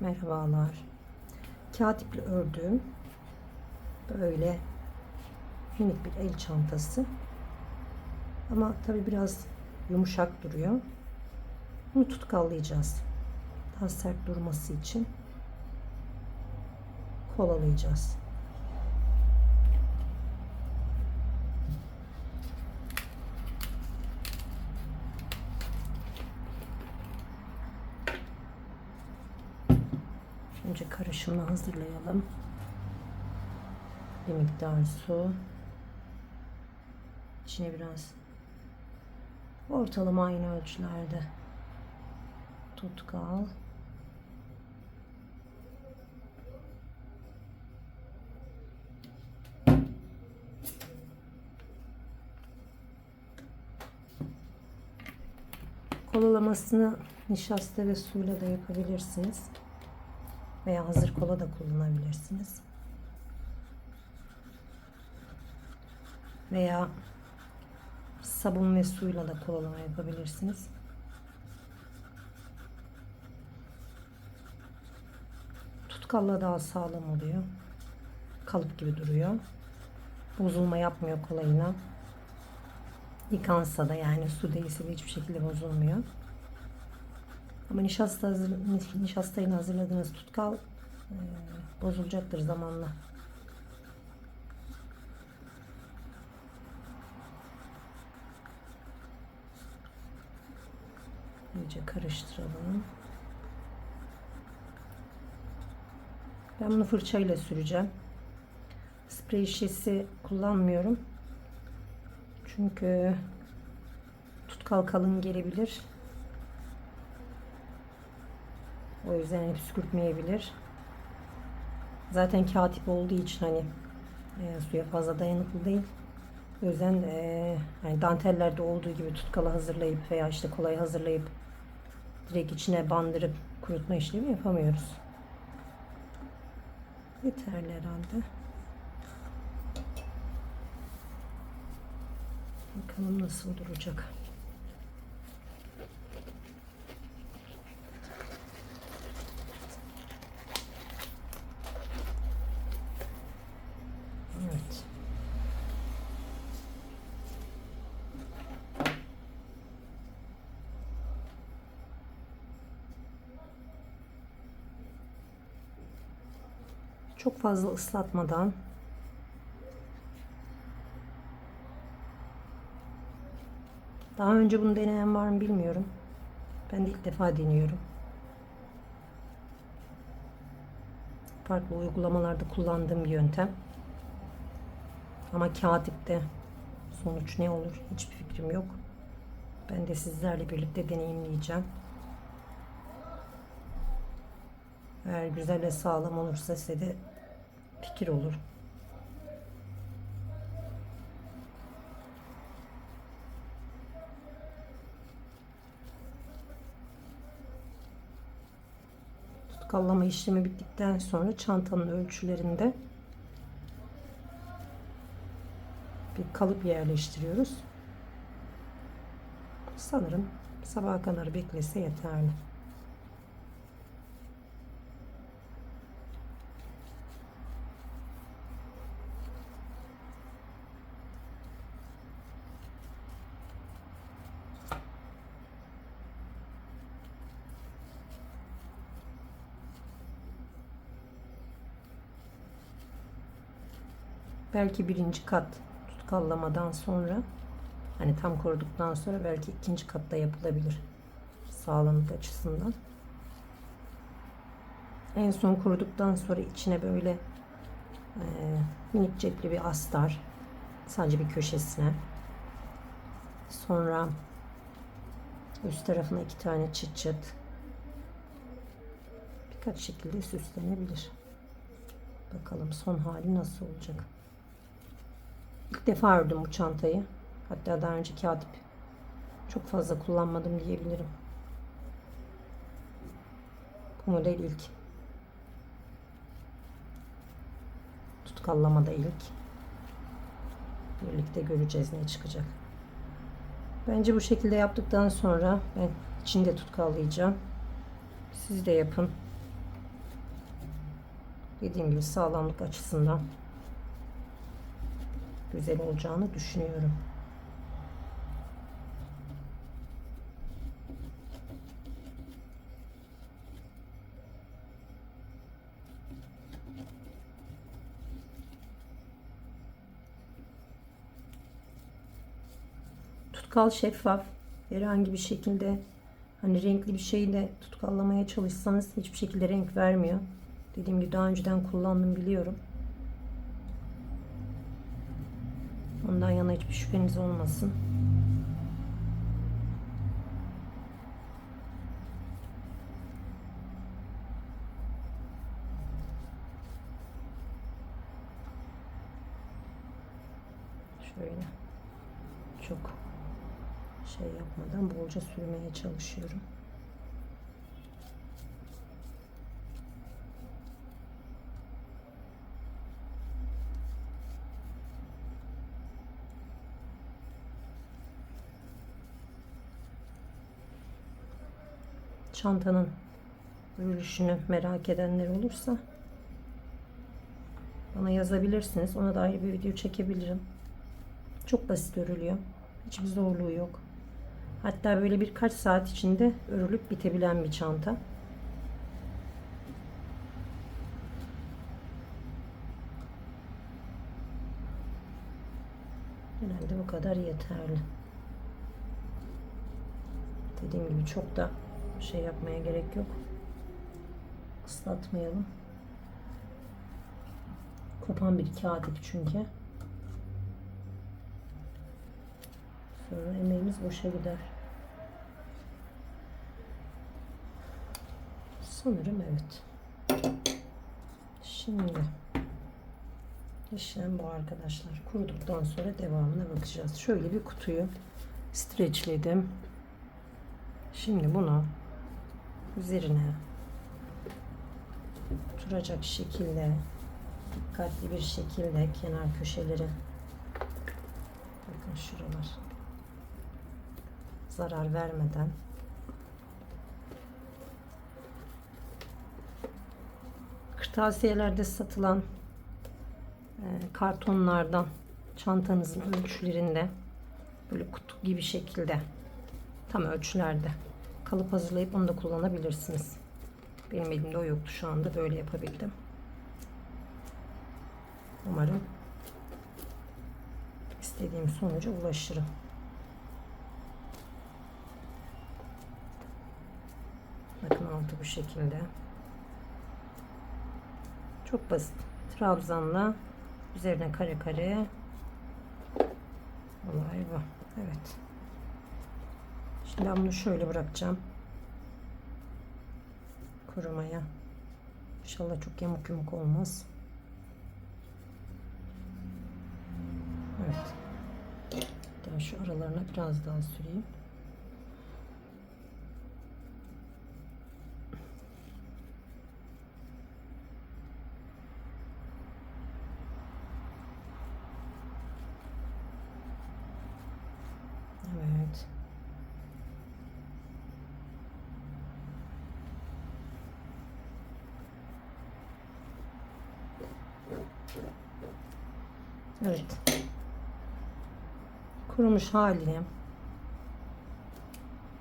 Merhabalar. Katiple ördüğüm böyle minik bir el çantası. Ama tabi biraz yumuşak duruyor. Bunu tutkallayacağız. Daha sert durması için kolalayacağız. Önce karışımı hazırlayalım. Bir miktar su. İçine biraz ortalama aynı ölçülerde tutkal. Kolalamasını nişasta ve suyla da yapabilirsiniz. Veya hazır kola da kullanabilirsiniz. Veya sabun ve suyla da kolalama yapabilirsiniz. Tutkalla daha sağlam oluyor. Kalıp gibi duruyor. Bozulma yapmıyor kolayına. Yıkansa da yani su değilse de hiçbir şekilde bozulmuyor. Ama nişasta hazır, nişastayı hazırladığınız tutkal e, bozulacaktır zamanla. İyice karıştıralım. Ben bunu fırçayla süreceğim. Sprey şişesi kullanmıyorum. Çünkü tutkal kalın gelebilir. O yüzden hani püskürtmeyebilir. Zaten katip olduğu için hani e, suya fazla dayanıklı değil. O yüzden e, hani dantellerde olduğu gibi tutkalı hazırlayıp veya işte kolay hazırlayıp direkt içine bandırıp kurutma işlemi yapamıyoruz. Yeterli herhalde. Bakalım nasıl duracak. Evet. Çok fazla ıslatmadan Daha önce bunu deneyen var mı bilmiyorum. Ben de ilk defa deniyorum. Farklı uygulamalarda kullandığım bir yöntem. Ama katipte sonuç ne olur hiçbir fikrim yok. Ben de sizlerle birlikte deneyimleyeceğim. Eğer güzel ve sağlam olursa size de fikir olur. Tutkallama işlemi bittikten sonra çantanın ölçülerinde bir kalıp yerleştiriyoruz. Sanırım sabaha kadar beklese yeterli. Belki birinci kat tutkallamadan sonra hani tam koruduktan sonra belki ikinci katta yapılabilir sağlamlık açısından. En son kuruduktan sonra içine böyle e, minik cepli bir astar sadece bir köşesine sonra üst tarafına iki tane çıt çıt birkaç şekilde süslenebilir. Bakalım son hali nasıl olacak. İlk defa ördüm bu çantayı. Hatta daha önce katip çok fazla kullanmadım diyebilirim. Bu model ilk. Tutkallamada ilk. Birlikte göreceğiz ne çıkacak. Bence bu şekilde yaptıktan sonra ben içinde tutkallayacağım. Siz de yapın. dediğim gibi sağlamlık açısından güzel olacağını düşünüyorum. Tutkal şeffaf. Herhangi bir şekilde hani renkli bir şeyi de tutkallamaya çalışsanız hiçbir şekilde renk vermiyor. Dediğim gibi daha önceden kullandım biliyorum. Ondan yana hiçbir şüpheniz olmasın. Şöyle çok şey yapmadan bolca sürmeye çalışıyorum. Çantanın örülüşünü merak edenler olursa bana yazabilirsiniz. Ona dair bir video çekebilirim. Çok basit örülüyor. Hiçbir zorluğu yok. Hatta böyle birkaç saat içinde örülüp bitebilen bir çanta. Genelde bu kadar yeterli. Dediğim gibi çok da şey yapmaya gerek yok. Islatmayalım. Kopan bir kağıt ipi çünkü. Sonra emeğimiz boşa gider. Sanırım evet. Şimdi işlem bu arkadaşlar. Kuruduktan sonra devamına bakacağız. Şöyle bir kutuyu streçledim. Şimdi bunu üzerine oturacak şekilde dikkatli bir şekilde kenar köşeleri. Bakın şuralar. Zarar vermeden. Kırtasiyelerde satılan e, kartonlardan çantanızın ölçülerinde böyle kutu gibi şekilde tam ölçülerde kalıp hazırlayıp onu da kullanabilirsiniz. Benim elimde o yoktu şu anda böyle yapabildim. Umarım istediğim sonuca ulaşırım. Bakın altı bu şekilde. Çok basit. Trabzanla üzerine kare kare. Olay bu. Evet. Şimdi ben bunu şöyle bırakacağım. Kurumaya. İnşallah çok yamuk yumuk olmaz. Evet. Daha şu aralarına biraz daha süreyim. Evet. Evet. Kurumuş halini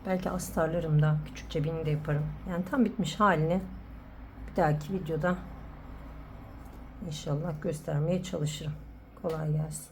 belki astarlarımda küçükçe birini de yaparım. Yani tam bitmiş halini bir dahaki videoda inşallah göstermeye çalışırım. Kolay gelsin.